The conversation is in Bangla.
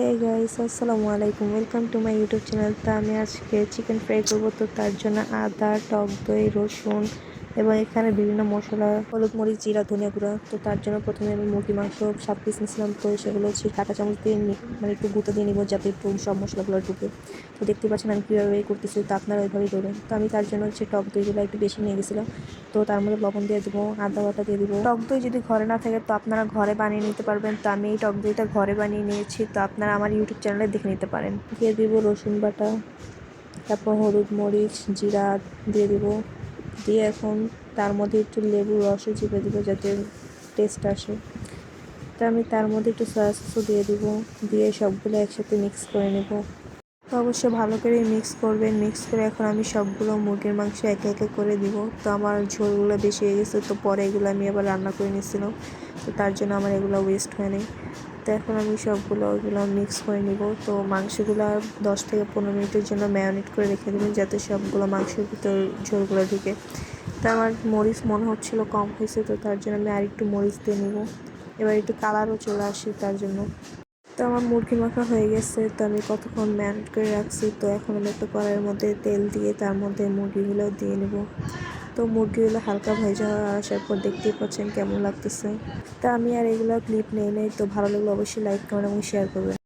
হে গাইস আসসালামু আলাইকুম। Welcome to my YouTube channel তা আমি আজকে চিকেন ফ্রাই করব। তো তার জন্য আদা, টক দই, রসুন এবং এখানে বিভিন্ন মশলা, হলুদ মরিচ, জিরা, ধনিয়া গুঁড়া। তো তার জন্য প্রথমে আমি মুরগি মাংস সাত পিস নিয়েছিলাম। তো সেগুলো হচ্ছে কাঁটা চামচ দিয়ে মানে একটু গুঁতো দিয়ে নিবো যাতে একটু সব মশলাগুলো ঢুকে। তো দেখতে পাচ্ছেন আমি কীভাবে করতেছি। তো আপনারা ওইভাবেই করবেন। তো আমি তার জন্য হচ্ছে টক দইগুলো একটু বেশি নিয়ে গেছিলাম। তো তার মধ্যে লবণ দিয়ে দেবো, আদা বাটা দিয়ে দেবো। টক দই যদি ঘরে না থাকে তো আপনারা ঘরে বানিয়ে নিতে পারবেন। তো আমি এই টক দইটা ঘরে বানিয়ে নিয়েছি। তো আপনারা আমার ইউটিউব চ্যানেলে দেখে নিতে পারেন। দিয়ে দিব রসুন বাটা, তারপর হলুদ মরিচ, জিরা দিয়ে দিব। দিয়ে এখন তার মধ্যে একটু লেবু রসও চিপে দিব যাতে টেস্ট আসে। তো আমি তার মধ্যে একটু সয়া সসও দিয়ে দিব, দিয়ে সবগুলো একসাথে মিক্স করে নেব। তো অবশ্যই ভালো করে মিক্স করবেন মিক্স করে এখন আমি সবগুলো মুরগির মাংস একে একে করে দিব। তো আমার ঝোলগুলো বেশি হয়ে গেছে, তো পরে এগুলো আমি আবার রান্না করে নিয়েছিলাম, তো তার জন্য আমার এগুলো ওয়েস্ট হয়নি তো এখন আমি সবগুলো ওগুলো মিক্স করে নিব। তো মাংসগুলো দশ থেকে পনেরো মিনিটের জন্য ম্যারিনেট করে রেখে দেবেন যাতে সবগুলো মাংসের ভিতর ঝোলগুলো ঢুকে। তো আমার মরিচ মনে হচ্ছিল কম হয়েছে, তো তার জন্য আমি আর একটু মরিচ দিয়ে নিব। এবার একটু কালারও চলে আসে তার জন্য। তো আমার মুরগি মাখা হয়ে গেছে, তো আমি কতক্ষণ ম্যারিনেট করে রাখছি, তো এখন আমি একটা কড়াইয়ের মধ্যে তেল দিয়ে তার মধ্যে মুরগিগুলো দিয়ে নেব। তো মুরগিগুলো হালকা ভেজা আসার পর দেখতেই পাচ্ছেন কেমন লাগতেছে। তা আমি আর এগুলো ক্লিপ নেই নেই, তো ভালো লাগলে অবশ্যই লাইক কমেন্ট এবং শেয়ার করবেন।